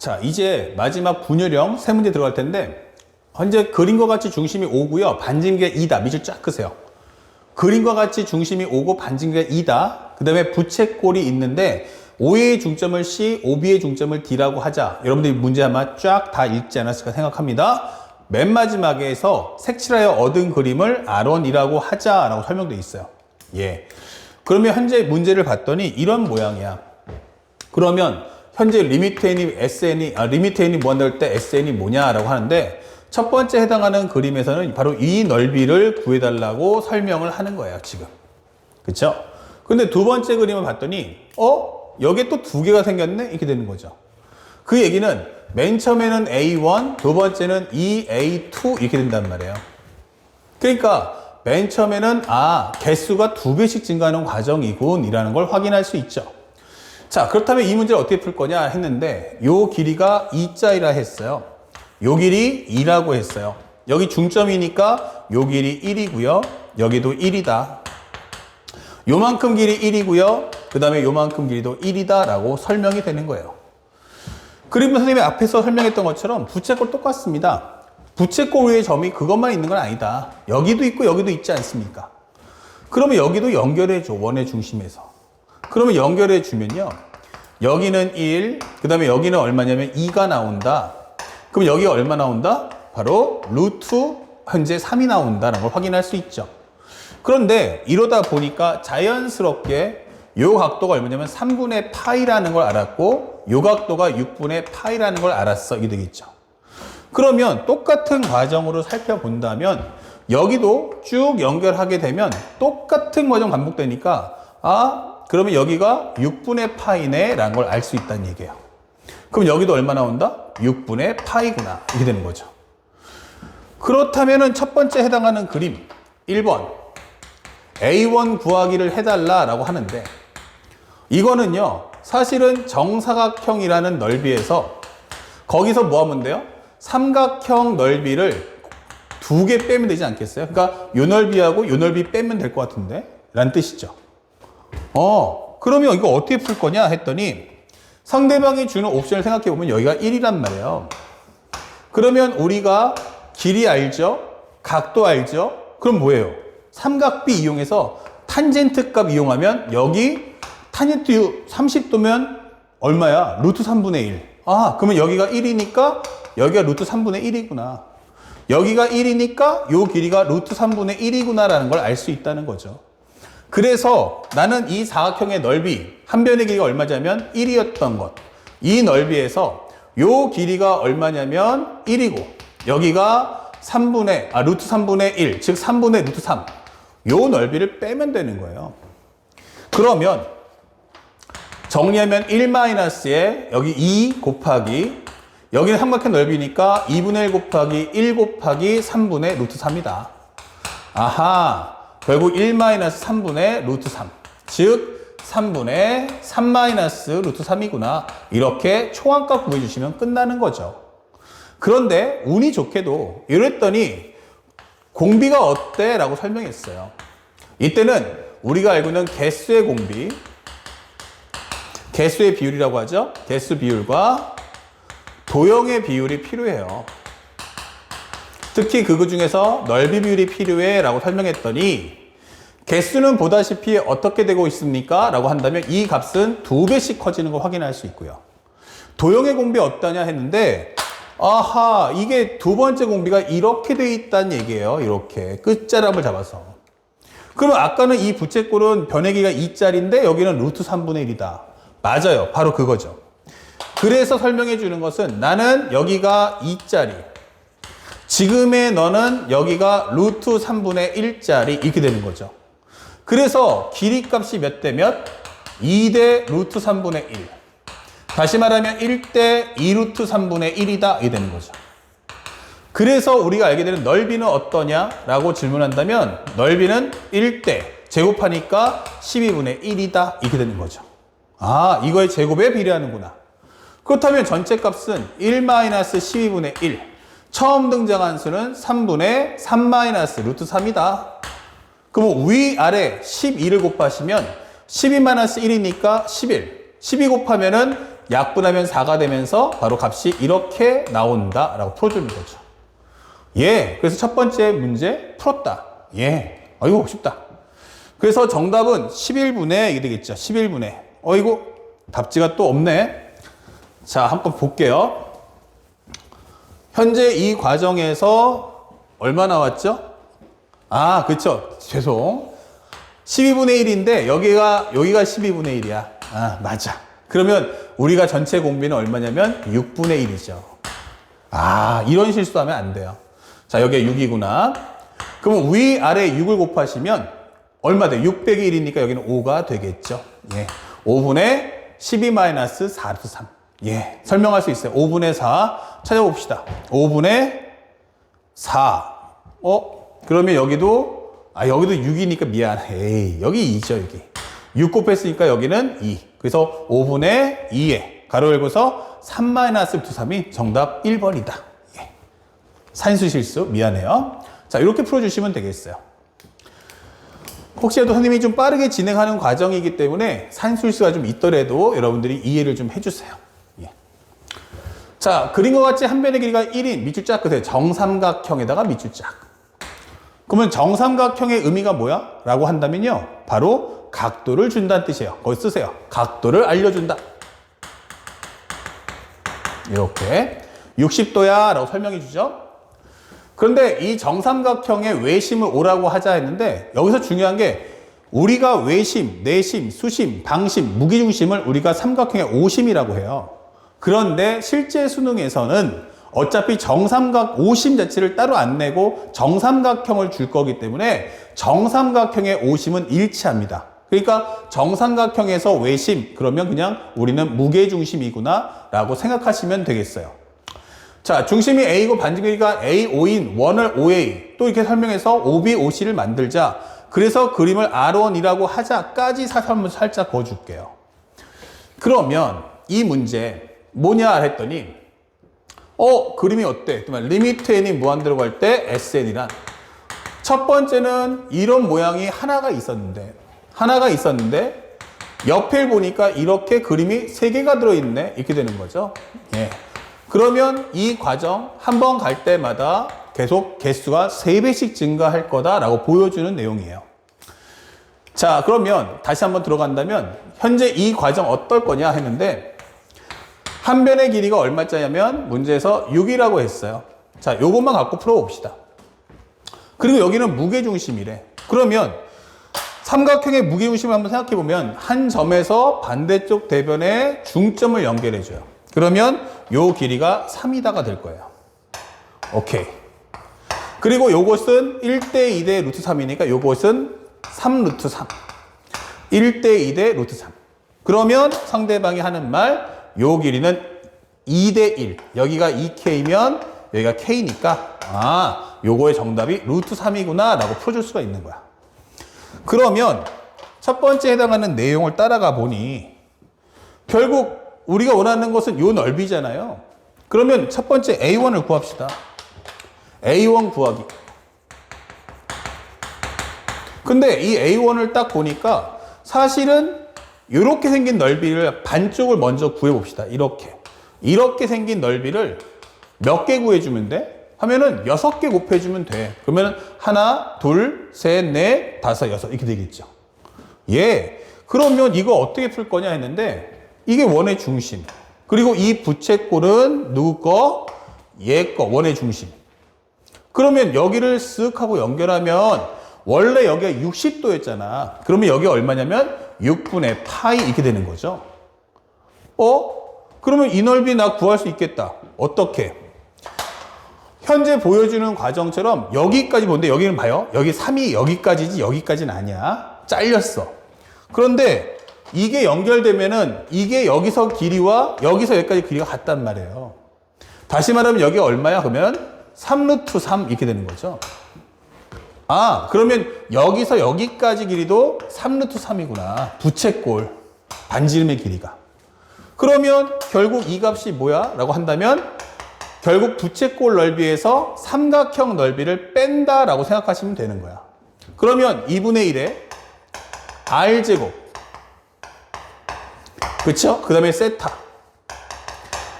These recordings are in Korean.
자, 이제 마지막 분열형 세 문제 들어갈 텐데, 현재 그림과 같이 중심이 5고요. 반진계 2다. 밑줄 쫙 끄세요. 그림과 같이 중심이 5고 반진계 2다. 그 다음에 부채꼴이 있는데, O의 중점을 C, OB의 중점을 D라고 하자. 여러분들이 문제 아마 쫙 다 읽지 않았을까 생각합니다. 맨 마지막에서 색칠하여 얻은 그림을 R1이라고 하자라고 설명되어 있어요. 예. 그러면 현재 문제를 봤더니 이런 모양이야. 그러면 현재 리미트 n이 SN이 아, 리미트 n이 무한대일 때 SN이 뭐냐라고 하는데 첫 번째 해당하는 그림에서는 바로 이 넓이를 구해달라고 설명을 하는 거예요 지금 그쵸? 근데 두 번째 그림을 봤더니 어? 여기에 또 두 개가 생겼네? 이렇게 되는 거죠 그 얘기는 맨 처음에는 A1 두 번째는 EA2 이렇게 된단 말이에요 그러니까 맨 처음에는 아 개수가 두 배씩 증가하는 과정이군 이라는 걸 확인할 수 있죠 자, 그렇다면 이 문제를 어떻게 풀 거냐 했는데, 요 길이가 2자이라 했어요. 요 길이 2라고 했어요. 여기 중점이니까 요 길이 1이고요. 여기도 1이다. 요만큼 길이 1이고요. 그 다음에 요만큼 길이도 1이다. 라고 설명이 되는 거예요. 그리고 선생님이 앞에서 설명했던 것처럼 부채꼴 똑같습니다. 부채꼴 위에 점이 그것만 있는 건 아니다. 여기도 있고 여기도 있지 않습니까? 그러면 여기도 연결해줘. 원의 중심에서. 그러면 연결해 주면요. 여기는 1, 그 다음에 여기는 얼마냐면 2가 나온다. 그럼 여기가 얼마 나온다? 바로 루트 현재 3이 나온다는 걸 확인할 수 있죠. 그런데 이러다 보니까 자연스럽게 요 각도가 얼마냐면 3분의 파이라는 걸 알았고 요 각도가 6분의 파이라는 걸 알았어. 이게 되겠죠. 그러면 똑같은 과정으로 살펴본다면 여기도 쭉 연결하게 되면 똑같은 과정 반복되니까 아 그러면 여기가 6분의 파이네 라는 걸 알 수 있다는 얘기예요. 그럼 여기도 얼마 나온다? 6분의 파이구나. 이렇게 되는 거죠. 그렇다면 첫 번째 해당하는 그림 1번 A1 구하기를 해달라 라고 하는데 이거는요 사실은 정사각형이라는 넓이에서 거기서 뭐 하면 돼요? 삼각형 넓이를 두 개 빼면 되지 않겠어요? 그러니까 요 넓이하고 요 넓이 빼면 될 것 같은데 라는 뜻이죠. 어, 그러면 이거 어떻게 풀 거냐 했더니 상대방이 주는 옵션을 생각해 보면 여기가 1이란 말이에요. 그러면 우리가 길이 알죠? 각도 알죠? 그럼 뭐예요? 삼각비 이용해서 탄젠트 값 이용하면 여기 탄젠트 30도면 얼마야? 루트 3분의 1. 아, 그러면 여기가 1이니까 여기가 루트 3분의 1이구나. 여기가 1이니까 요 길이가 루트 3분의 1이구나라는 걸 알 수 있다는 거죠. 그래서 나는 이 사각형의 넓이, 한 변의 길이가 얼마냐면 1이었던 것. 이 넓이에서 요 길이가 얼마냐면 1이고, 여기가 3분의, 아, 루트 3분의 1, 즉 3분의 루트 3. 요 넓이를 빼면 되는 거예요. 그러면 정리하면 1-에 여기 2 곱하기 여기는 삼각형 넓이니까 2분의 1 곱하기 1 곱하기 3분의 루트 3이다. 아하. 결국 1-3분의 루트 3. 즉, 3분의 3 루트 3이구나. 이렇게 초항값 구해주시면 끝나는 거죠. 그런데 운이 좋게도 이랬더니 공비가 어때? 라고 설명했어요. 이때는 우리가 알고 있는 개수의 공비, 개수의 비율이라고 하죠. 개수 비율과 도형의 비율이 필요해요. 특히 그거 중에서 넓이 비율이 필요해 라고 설명했더니 개수는 보다시피 어떻게 되고 있습니까? 라고 한다면 이 값은 두 배씩 커지는 걸 확인할 수 있고요. 도형의 공비 어떠냐 했는데 아하 이게 두 번째 공비가 이렇게 돼 있다는 얘기예요. 이렇게 끝자락을 잡아서. 그러면 아까는 이 부채꼴은 변해기가 2짜리인데 여기는 루트 3분의 1이다. 맞아요. 바로 그거죠. 그래서 설명해 주는 것은 나는 여기가 2짜리 지금의 너는 여기가 루트 3분의 1짜리 이렇게 되는 거죠. 그래서 길이 값이 몇 대 몇? 2 대 루트 3분의 1. 다시 말하면 1 대 2루트 3분의 1이다. 이게 되는 거죠. 그래서 우리가 알게 되는 넓이는 어떠냐? 라고 질문한다면 넓이는 1 대 제곱하니까 12분의 1이다. 이렇게 되는 거죠. 아, 이거의 제곱에 비례하는구나. 그렇다면 전체 값은 1-12분의 1. 처음 등장한 수는 3분의 3 루트 3이다. 그럼 위아래 12를 곱하시면 12 1이니까 11. 12 곱하면은 약분하면 4가 되면서 바로 값이 이렇게 나온다 라고 풀어주는 거죠. 예. 그래서 첫 번째 문제 풀었다. 예. 어이구, 쉽다. 그래서 정답은 11분의 이게 되겠죠. 11분의. 어이구, 답지가 또 없네. 자, 한번 볼게요. 현재 이 과정에서 얼마 나왔죠? 아, 그쵸. 죄송. 12분의 1인데 여기가 여기가 12분의 1이야. 아, 맞아. 그러면 우리가 전체 공비는 얼마냐면 6분의 1이죠. 아, 이런 실수하면 안 돼요. 자, 여기가 6이구나. 그러면 위 아래 6을 곱하시면 얼마 돼? 6 빼기 1이니까 여기는 5가 되겠죠. 예. 5분의 12 마이너스 4 루트 3. 예. 설명할 수 있어요. 5분의 4 찾아봅시다. 5분의 4. 어? 그러면 여기도 아 여기도 6이니까 미안. 에이 여기 2죠 여기. 6 곱했으니까 여기는 2. 그래서 5분의 2에 가로 열고서 3 마이너스 루트 3이 정답 1번이다. 예. 산수 실수 미안해요. 자 이렇게 풀어 주시면 되겠어요. 혹시라도 선생님이 좀 빠르게 진행하는 과정이기 때문에 산술수가 좀 있더라도 여러분들이 이해를 좀 해주세요. 예. 자, 것 같이 한 변의 길이가 1인 밑줄 짝 끝에 정삼각형에다가 밑줄 짝. 그러면 정삼각형의 의미가 뭐야? 라고 한다면요. 바로 각도를 준다는 뜻이에요. 거기 쓰세요. 각도를 알려준다. 이렇게 60도야 라고 설명해 주죠. 그런데 이 정삼각형의 외심을 오라고 하자 했는데 여기서 중요한 게 우리가 외심, 내심, 수심, 방심, 무기중심을 우리가 삼각형의 오심이라고 해요. 그런데 실제 수능에서는 어차피 정삼각 오심 자체를 따로 안 내고 정삼각형을 줄 거기 때문에 정삼각형의 오심은 일치합니다. 그러니까 정삼각형에서 외심 그러면 그냥 우리는 무게중심이구나 라고 생각하시면 되겠어요. 자, 중심이 A고 반지기가 A5인 원을 OA 또 이렇게 설명해서 OB, OC를 만들자. 그래서 그림을 R1이라고 하자까지 사설문 살짝 그어줄게요. 그러면 이 문제 뭐냐 했더니 어 그림이 어때? 리미트 n이 무한대로 갈 때 SN이란 첫 번째는 이런 모양이 하나가 있었는데 하나가 있었는데 옆에 보니까 이렇게 그림이 세 개가 들어있네 이렇게 되는 거죠. 예. 그러면 이 과정 한 번 갈 때마다 계속 개수가 3배씩 증가할 거다라고 보여주는 내용이에요. 자, 그러면 다시 한번 들어간다면 현재 이 과정 어떨 거냐 했는데 한 변의 길이가 얼마짜냐면 문제에서 6이라고 했어요. 자, 요것만 갖고 풀어봅시다. 그리고 여기는 무게중심이래. 그러면 삼각형의 무게중심을 한번 생각해 보면 한 점에서 반대쪽 대변에 중점을 연결해 줘요. 그러면 요 길이가 3이다가 될 거예요. 오케이. 그리고 요것은 1대 2대 루트 3이니까 요것은 3 루트 3. 1대 2대 루트 3. 그러면 상대방이 하는 말, 요 길이는 2대 1. 여기가 2K면 여기가 K니까, 아, 요거의 정답이 루트 3이구나 라고 풀어줄 수가 있는 거야. 그러면 첫 번째 해당하는 내용을 따라가 보니 결국 우리가 원하는 것은 요 넓이잖아요. 그러면 첫 번째 A1을 구합시다. A1 구하기. 근데 이 A1을 딱 보니까 사실은 이렇게 생긴 넓이를 반쪽을 먼저 구해봅시다. 이렇게. 이렇게 생긴 넓이를 몇 개 구해주면 돼? 하면은 여섯 개 곱해주면 돼. 그러면 하나, 둘, 셋, 넷, 다섯, 여섯 이렇게 되겠죠. 예. 그러면 이거 어떻게 풀 거냐 했는데 이게 원의 중심. 그리고 이 부채꼴은 누구 거? 얘 거, 원의 중심. 그러면 여기를 쓱 하고 연결하면 원래 여기가 60도였잖아. 그러면 여기 얼마냐면 6분의 파이 이렇게 되는 거죠. 어? 그러면 이 넓이 나 구할 수 있겠다. 어떻게? 현재 보여주는 과정처럼 여기까지 보는데 여기는 봐요. 여기 3이 여기까지지 여기까지는 아니야. 잘렸어. 그런데 이게 연결되면은 이게 여기서 길이와 여기서 여기까지 길이가 같단 말이에요. 다시 말하면 여기 얼마야? 그러면 3루트 3 이렇게 되는 거죠. 아, 그러면 여기서 여기까지 길이도 3루트 3이구나. 부채꼴, 반지름의 길이가. 그러면 결국 이 값이 뭐야? 라고 한다면 결국 부채꼴 넓이에서 삼각형 넓이를 뺀다라고 생각하시면 되는 거야. 그러면 2분의 1에 R제곱. 그쵸? 그 다음에 세타.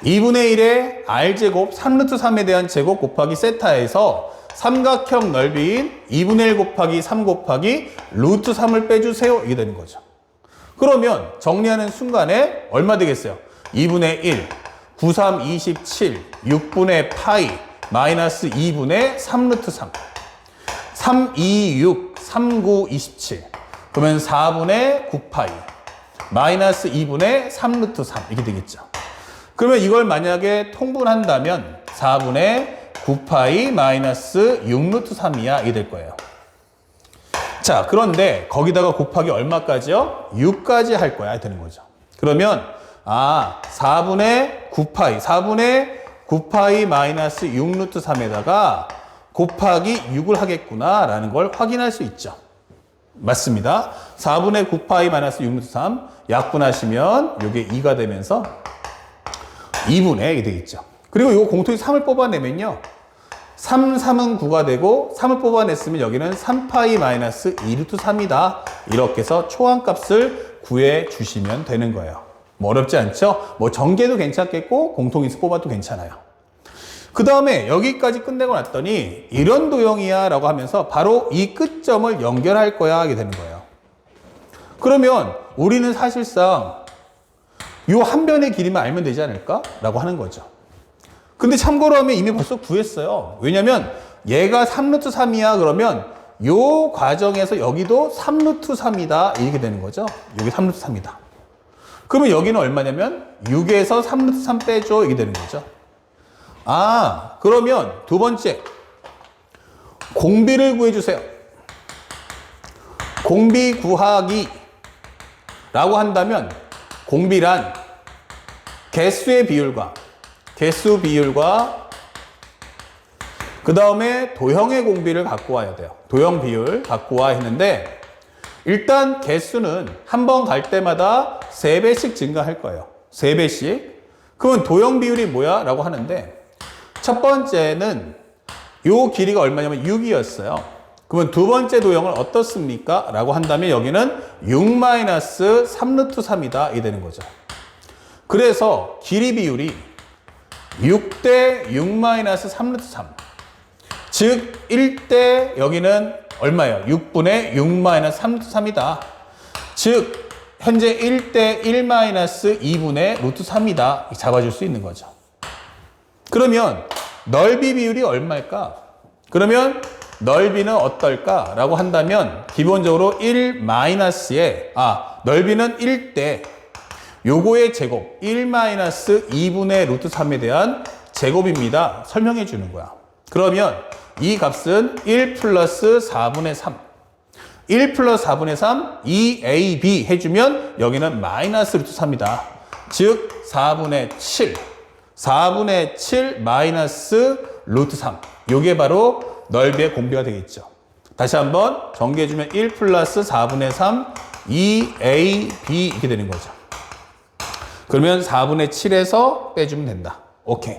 2분의 1의 r제곱 3루트 3에 대한 제곱 곱하기 세타에서 삼각형 넓이인 2분의 1 곱하기 3 곱하기 루트 3을 빼주세요. 이게 되는 거죠. 그러면 정리하는 순간에 얼마 되겠어요? 2분의 1, 9, 3, 27, 6분의 파이, 마이너스 2분의 3 루트 3. 3, 2, 6, 3, 9, 27. 그러면 4분의 9 파이. 마이너스 2분의 3 루트 3. 이렇게 되겠죠. 그러면 이걸 만약에 통분한다면 4분의 9파이 마이너스 6루트 3이야. 이게 될 거예요. 자, 그런데 거기다가 곱하기 얼마까지요? 6까지 할 거야. 되는 거죠. 그러면, 아, 4분의 9파이, 4분의 9파이 마이너스 6루트 3에다가 곱하기 6을 하겠구나. 라는 걸 확인할 수 있죠. 맞습니다. 4분의 9파이 마이너스 6루트 3 약분하시면 이게 2가 되면서 2분의 이게 되겠죠. 그리고 이거 공통이 3을 뽑아내면요. 3, 3은 9가 되고 3을 뽑아냈으면 여기는 3파이 마이너스 2루트 3이다. 이렇게 해서 초항값을 구해 주시면 되는 거예요. 뭐 어렵지 않죠? 뭐 전개도 괜찮겠고 공통인수 뽑아도 괜찮아요. 그 다음에 여기까지 끝내고 났더니 이런 도형이야 라고 하면서 바로 이 끝점을 연결할 거야 하게 되는 거예요. 그러면 우리는 사실상 이한 변의 길이만 알면 되지 않을까? 라고 하는 거죠. 근데 참고로 하면 이미 벌써 구했어요. 왜냐면 얘가 3루트 3이야 그러면 요 과정에서 여기도 3루트 3이다 이렇게 되는 거죠. 여기 3루트 3이다. 그러면 여기는 얼마냐면 6에서 3루트 3 빼줘 이게 되는 거죠. 아 그러면 두 번째 공비를 구해주세요. 공비 구하기 라고 한다면 공비란 개수의 비율과 개수 비율과 그 다음에 도형의 공비를 갖고 와야 돼요. 도형 비율 갖고 와 했는데 일단 개수는 한 번 갈 때마다 3배씩 증가할 거예요. 3배씩. 그러면 도형 비율이 뭐야? 라고 하는데 첫 번째는 요 길이가 얼마냐면 6이었어요. 그러면 두 번째 도형은 어떻습니까? 라고 한다면 여기는 6-3루트 3이다. 이 되는 거죠. 그래서 길이 비율이 6대 6-3루트 3. 즉, 1대 여기는 얼마예요? 6분의 6-3루트 3이다. 즉, 현재 1대 1-2분의 루트 3이다. 잡아줄 수 있는 거죠. 그러면 넓이 비율이 얼마일까? 그러면 넓이는 어떨까? 라고 한다면 기본적으로 1-에 아 넓이는 1대 요거의 제곱 1-2분의 루트 3에 대한 제곱입니다. 설명해 주는 거야. 그러면 이 값은 1 플러스 4분의 3 1 플러스 4분의 3 2ab 해주면 여기는 마이너스 루트 3이다. 즉 4분의 7 4분의 7 마이너스 루트 3 요게 바로 넓이의 공비가 되겠죠. 다시 한번 정리해주면 1 플러스 4분의 3 2ab 이렇게 되는 거죠. 그러면 4분의 7에서 빼주면 된다. 오케이.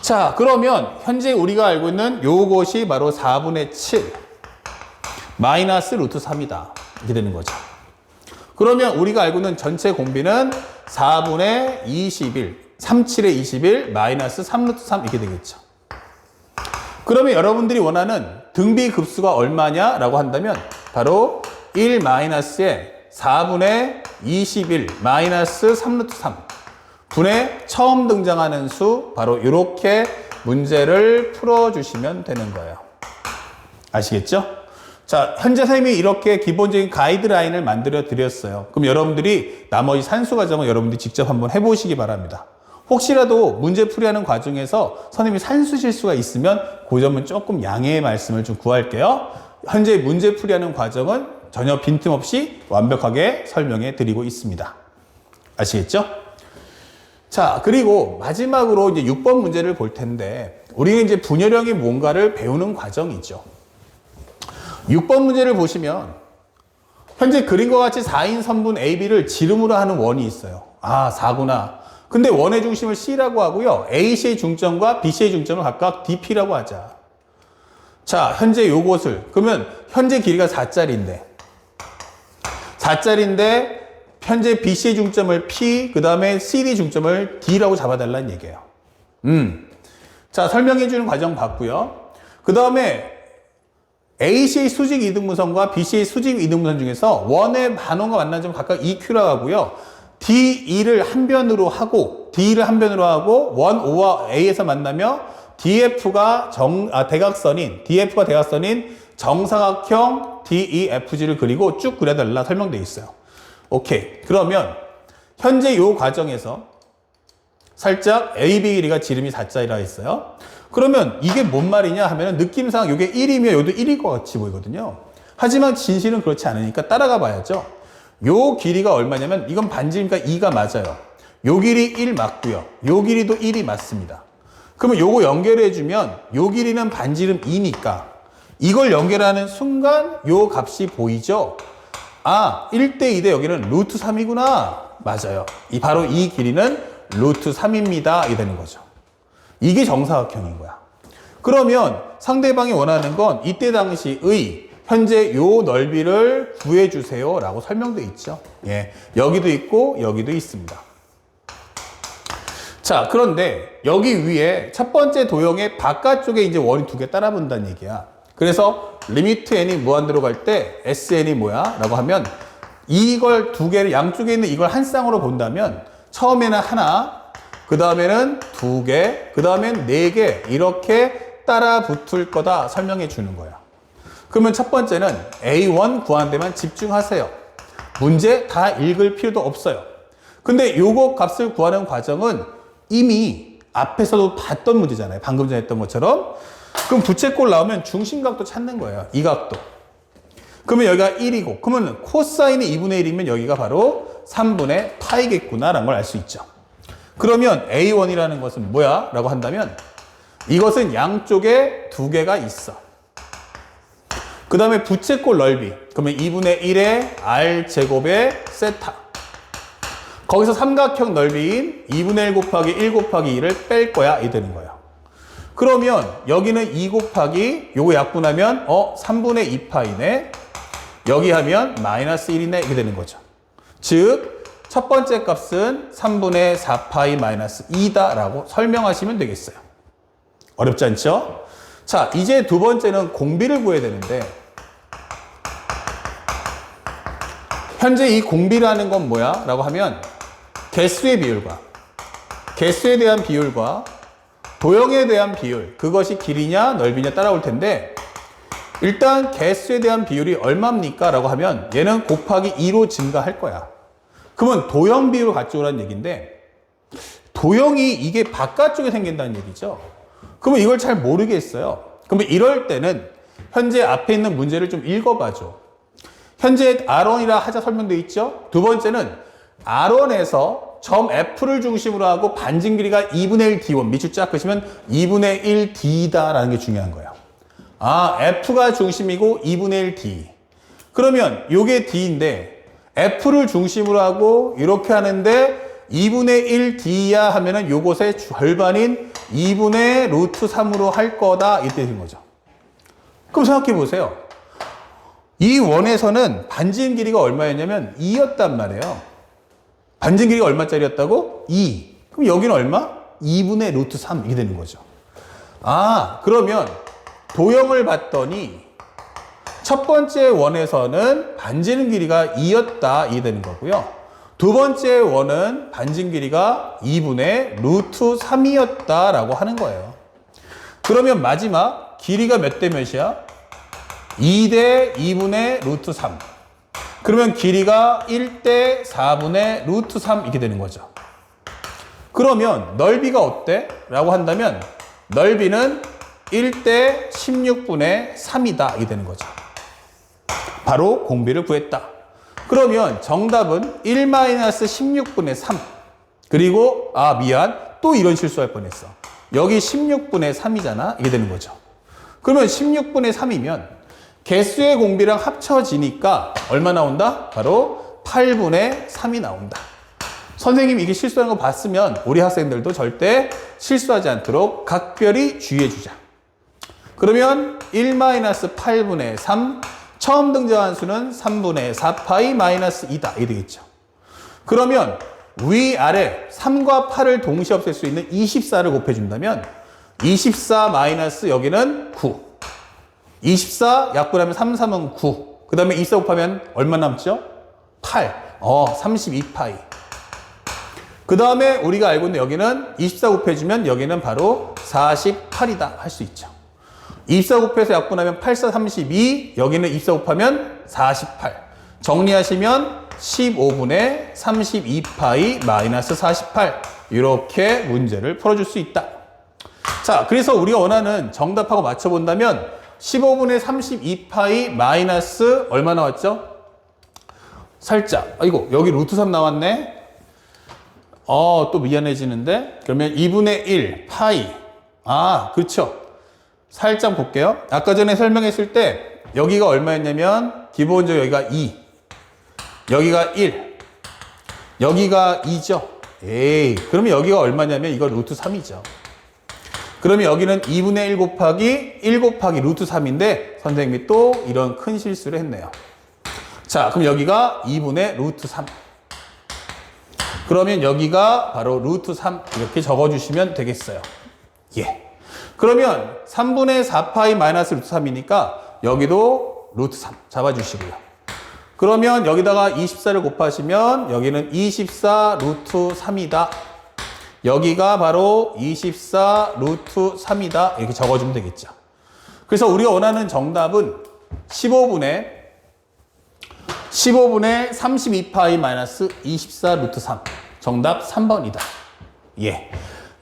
자, 그러면 현재 우리가 알고 있는 요것이 바로 4분의 7 마이너스 루트 3이다. 이렇게 되는 거죠. 그러면 우리가 알고 있는 전체 공비는 4분의 21, 37의 21 마이너스 3루트 3 이렇게 되겠죠. 그러면 여러분들이 원하는 등비 급수가 얼마냐라고 한다면 바로 1 마이너스의 4분의 21 마이너스 3루트 3 분의 처음 등장하는 수 바로 이렇게 문제를 풀어주시면 되는 거예요. 아시겠죠? 자, 현재 선생님이 이렇게 기본적인 가이드라인을 만들어 드렸어요. 그럼 여러분들이 나머지 산수 과정을 여러분들이 직접 한번 해보시기 바랍니다. 혹시라도 문제 풀이하는 과정에서 선생님이 산수 실수가 있으면 그 점은 조금 양해의 말씀을 좀 구할게요. 현재 문제 풀이하는 과정은 전혀 빈틈없이 완벽하게 설명해 드리고 있습니다. 아시겠죠? 자, 그리고 마지막으로 이제 6번 문제를 볼 텐데, 우리는 이제 분열형이 뭔가를 배우는 과정이죠. 6번 문제를 보시면, 현재 그림과 같이 4인 선분 AB를 지름으로 하는 원이 있어요. 아, 4구나. 근데 원의 중심을 C라고 하고요. AC의 중점과 BC의 중점을 각각 DP라고 하자. 자, 현재 요것을, 그러면 현재 길이가 4짜리인데, 4짜리인데 현재 BC의 중점을 P, 그 다음에 CD 중점을 D라고 잡아달라는 얘기예요. 음. 자, 설명해주는 과정 봤고요. 그 다음에 AC의 수직 이등분선과 BC의 수직 이등분선 중에서 원의 반원과 만난 점 각각 EQ라고 하고요. DE를 한 변으로 하고, D를 한 변으로 하고, 원 O와 A에서 만나며 DF가 정, 아, 대각선인, DF가 대각선인 정사각형 DEFG를 그리고 쭉 그려달라 설명되어 있어요. 오케이. 그러면 현재 이 과정에서 살짝 AB 길이가 지름이 4자리라 했어요. 그러면 이게 뭔 말이냐 하면 느낌상 이게 1이면 여기도 1일 것 같이 보이거든요. 하지만 진실은 그렇지 않으니까 따라가 봐야죠. 요 길이가 얼마냐면 이건 반지름이니까 2가 맞아요. 요 길이 1 맞고요. 요 길이도 1이 맞습니다. 그러면 요거 연결해 주면 요 길이는 반지름 2니까 이걸 연결하는 순간 요 값이 보이죠? 아, 1대 2대 여기는 루트 3이구나. 맞아요. 이 바로 이 길이는 루트 3입니다. 이 되는 거죠. 이게 정사각형인 거야. 그러면 상대방이 원하는 건 이때 당시의 현재 요 넓이를 구해주세요. 라고 설명돼 있죠. 예. 여기도 있고, 여기도 있습니다. 자, 그런데 여기 위에 첫 번째 도형의 바깥쪽에 이제 원이 두 개 따라 본다는 얘기야. 그래서 리미트 n이 무한대로 갈 때 sn이 뭐야? 라고 하면 이걸 두 개를 양쪽에 있는 이걸 한 쌍으로 본다면 처음에는 하나, 그 다음에는 두 개, 그 다음엔 네 개 이렇게 따라 붙을 거다 설명해 주는 거야. 그러면 첫 번째는 A1 구하는 데만 집중하세요. 문제 다 읽을 필요도 없어요. 근데 요거 값을 구하는 과정은 이미 앞에서도 봤던 문제잖아요. 방금 전에 했던 것처럼. 그럼 부채꼴 나오면 중심각도 찾는 거예요. 이 각도. 그러면 여기가 1이고, 그러면 코사인이 2분의 1이면 여기가 바로 3분의 파이겠구나 라는 걸 알 수 있죠. 그러면 A1이라는 것은 뭐야? 라고 한다면 이것은 양쪽에 두 개가 있어. 그 다음에 부채꼴 넓이. 그러면 2분의 1의 R 제곱의 세타. 거기서 삼각형 넓이인 2분의 1 곱하기 1 곱하기 2를 뺄 거야. 이 되는 거예요. 그러면 여기는 2 곱하기 요거 약분하면 어 3분의 2파이네. 여기 하면 마이너스 1이네. 이렇게 되는 거죠. 즉, 첫 번째 값은 3분의 4파이 마이너스 2다라고 설명하시면 되겠어요. 어렵지 않죠? 자, 이제 두 번째는 공비를 구해야 되는데, 현재 이 공비라는 건 뭐야? 라고 하면, 개수의 비율과, 개수에 대한 비율과, 도형에 대한 비율, 그것이 길이냐, 넓이냐 따라올 텐데, 일단 개수에 대한 비율이 얼마입니까? 라고 하면, 얘는 곱하기 2로 증가할 거야. 그러면 도형 비율을 가져오라는 얘기인데, 도형이 이게 바깥쪽에 생긴다는 얘기죠. 그러면 이걸 잘 모르겠어요. 그러면 이럴 때는 현재 앞에 있는 문제를 좀 읽어봐줘. 현재 R1이라 하자 설명되어 있죠? 두 번째는 R1에서 점 F를 중심으로 하고 반진 길이가 2분의 1 D1 밑줄 쫙 그시면 2분의 1 D다라는 게 중요한 거예요. 아, F가 중심이고 2분의 1 D. 그러면 요게 D인데 F를 중심으로 하고 이렇게 하는데 2분의 1 D야 하면은 요것의 절반인 2분의 루트 3으로 할 거다 이때 된 거죠. 그럼 생각해 보세요. 이 원에서는 반지름 길이가 얼마였냐면 2였단 말이에요. 반지름 길이가 얼마짜리였다고? 2. 그럼 여기는 얼마? 2분의 루트 3 이게 되는 거죠. 아, 그러면 도형을 봤더니 첫 번째 원에서는 반지름 길이가 2였다 이게 되는 거고요. 두 번째 원은 반진 길이가 2분의 루트 3이었다라고 하는 거예요. 그러면 마지막 길이가 몇 대 몇이야? 2 대 2분의 루트 3. 그러면 길이가 1대 4분의 루트 3 이렇게 되는 거죠. 그러면 넓이가 어때? 라고 한다면 넓이는 1대 16분의 3이다 이게 되는 거죠. 바로 공비를 구했다. 그러면 정답은 1-16분의 3. 그리고, 아, 미안. 또 이런 실수할 뻔했어. 여기 16분의 3이잖아. 이게 되는 거죠. 그러면 16분의 3이면 개수의 공비랑 합쳐지니까 얼마 나온다? 바로 8분의 3이 나온다. 선생님이 이게 실수하는 거 봤으면 우리 학생들도 절대 실수하지 않도록 각별히 주의해 주자. 그러면 1-8분의 3 처음 등장한 수는 3분의 4파이 마이너스 2다. 이게 되겠죠. 그러면 위아래 3과 8을 동시에 없앨 수 있는 24를 곱해준다면 24 마이너스 여기는 9. 24 약분하면 3, 3은 9. 그 다음에 24 곱하면 얼마 남죠? 8. 어, 32파이. 그 다음에 우리가 알고 있는 여기는 24 곱해주면 여기는 바로 48이다 할 수 있죠. 24 곱해서 약분하면 8, 4, 32. 여기는 24 곱하면 48. 정리하시면 15분의 32파이 마이너스 48. 이렇게 문제를 풀어줄 수 있다. 자, 그래서 우리가 원하는 정답하고 맞춰본다면 15분의 32파이 마이너스 얼마 나왔죠? 살짝. 아이고, 여기 루트 3 나왔네. 어, 또 미안해지는데? 그러면 2분의 1 파이. 아, 그렇죠. 살짝 볼게요. 아까 전에 설명했을 때 여기가 얼마였냐면 기본적으로 여기가 2. 여기가 1. 여기가 2죠. 에이, 그러면 여기가 얼마냐면 이거 루트 3이죠. 그러면 여기는 2분의 1 곱하기 1 곱하기 루트 3인데 선생님이 또 이런 큰 실수를 했네요. 자, 그럼 여기가 2분의 루트 3. 그러면 여기가 바로 루트 3 이렇게 적어주시면 되겠어요. 예. 그러면 3분의 4파이 마이너스 루트 3이니까 여기도 루트 3 잡아주시고요. 그러면 여기다가 24를 곱하시면 여기는 24 루트 3이다. 여기가 바로 24 루트 3이다. 이렇게 적어주면 되겠죠. 그래서 우리가 원하는 정답은 15분의 15분의 32파이 마이너스 24 루트 3. 정답 3번이다. 예.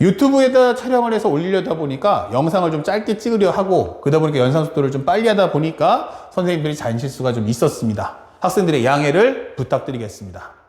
유튜브에다 촬영을 해서 올리려다 보니까 영상을 좀 짧게 찍으려 하고 그러다 보니까 연산 속도를 좀 빨리 하다 보니까 선생님들이 잔실수가 좀 있었습니다. 학생들의 양해를 부탁드리겠습니다.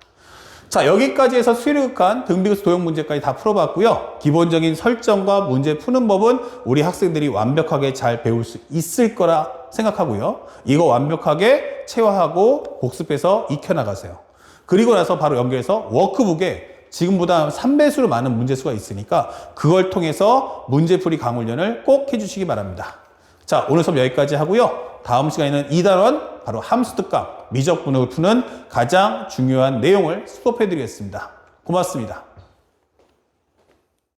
자, 여기까지 해서 수료극한 등비급수 도형 문제까지 다 풀어봤고요. 기본적인 설정과 문제 푸는 법은 우리 학생들이 완벽하게 잘 배울 수 있을 거라 생각하고요. 이거 완벽하게 체화하고 복습해서 익혀나가세요. 그리고 나서 바로 연결해서 워크북에 지금보다 3배수로 많은 문제수가 있으니까 그걸 통해서 문제풀이 강훈련을 꼭 해주시기 바랍니다. 자, 오늘 수업 여기까지 하고요. 다음 시간에는 2단원 바로 함수 특강, 미적 분석을 푸는 가장 중요한 내용을 수업해 드리겠습니다. 고맙습니다.